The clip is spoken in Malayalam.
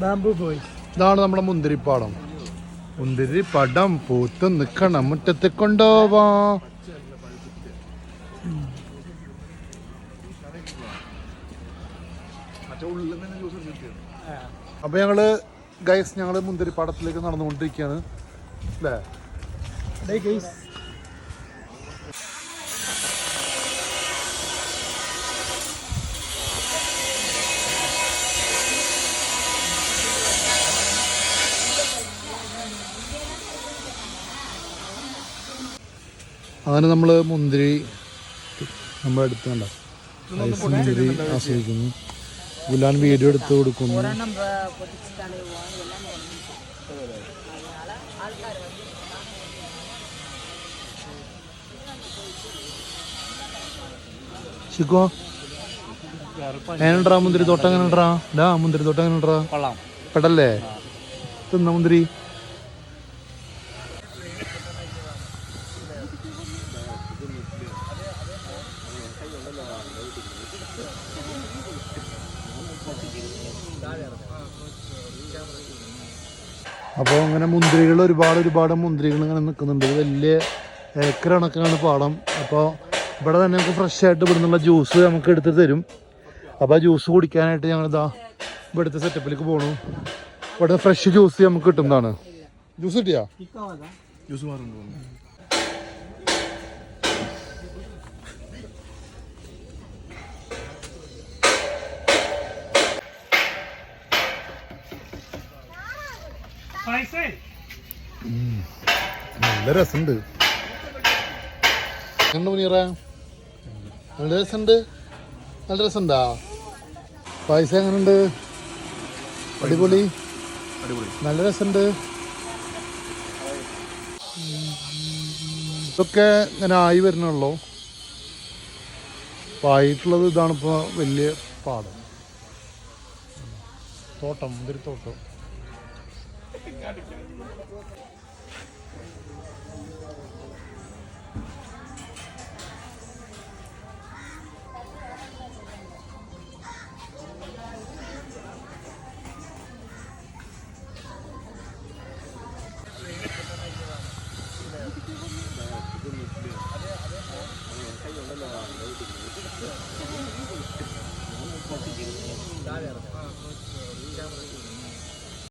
ബാംബു ബോയ്സ് ഇതാണ് നമ്മുടെ മുന്തിരിപ്പാടം. മുന്തിരി പടം പൂത്ത് നിക്കണം മുറ്റത്ത് കൊണ്ടോവാ അപ്പൊ ഞങ്ങൾ ഗൈസ് ഞങ്ങൾ മുന്തിരിപ്പാടത്തിലേക്ക് നടന്നുകൊണ്ടിരിക്കുകയാണ്. അല്ലേ? ഗൈസ് അങ്ങനെ നമ്മൾ മുന്തിരി നമ്മൾ എടുത്തുണ്ട് കണ്ട? ഐസ് മുന്തിരി ആസ്വദിക്കുന്നു. ഗുലാൻ വീഡിയോ എടുത്ത് കൊടുക്കുന്നു. ചിക്കോ എങ്ങനെണ്ടാ മുന്തിരി? തോട്ടം എങ്ങനെണ്ടാ ഡാ മുന്തിരി തോട്ടം എങ്ങനെണ്ടാ കൊള്ളാം. പെടല്ലേ? തിന്ന മുന്തിരി. അപ്പോൾ അങ്ങനെ മുന്തിരികൾ ഒരുപാട് ഒരുപാട് മുന്തിരികൾ ഇങ്ങനെ നിൽക്കുന്നുണ്ട്. വലിയ ഏക്കർ കണക്കാണ് പാടം. അപ്പോൾ ഇവിടെ തന്നെ നമുക്ക് ഫ്രഷ് ആയിട്ട് നിന്നുള്ള ജ്യൂസ് നമുക്ക് എടുത്ത് തരും. അപ്പോൾ ആ ജ്യൂസ് കുടിക്കാനായിട്ട് ഞങ്ങളിതാ ഇവിടുത്തെ സെറ്റപ്പിലേക്ക് പോകണു ഇവിടെ ഫ്രഷ് ജ്യൂസ് നമുക്ക് കിട്ടുന്നതാണ്. ജ്യൂസ് കിട്ടിയാ? ജ്യൂസ് മാറുന്നു നല്ല രസമുണ്ട് എങ്ങനെ മുനീറ? നല്ല രസമുണ്ട് നല്ല രസമുണ്ടാ പൈസ എങ്ങനെയുണ്ട് അടിപൊളി. നല്ല രസമുണ്ട് ഇതൊക്കെ ഇങ്ങനെ ആയി വരുന്നുള്ളൂ. അപ്പോൾ ആയിട്ടുള്ളത് ഇതാണ് ഇപ്പോൾ വലിയ പാടം. തോട്ടം മുന്തിരി തോട്ടം Tebrik ederim. Gracias.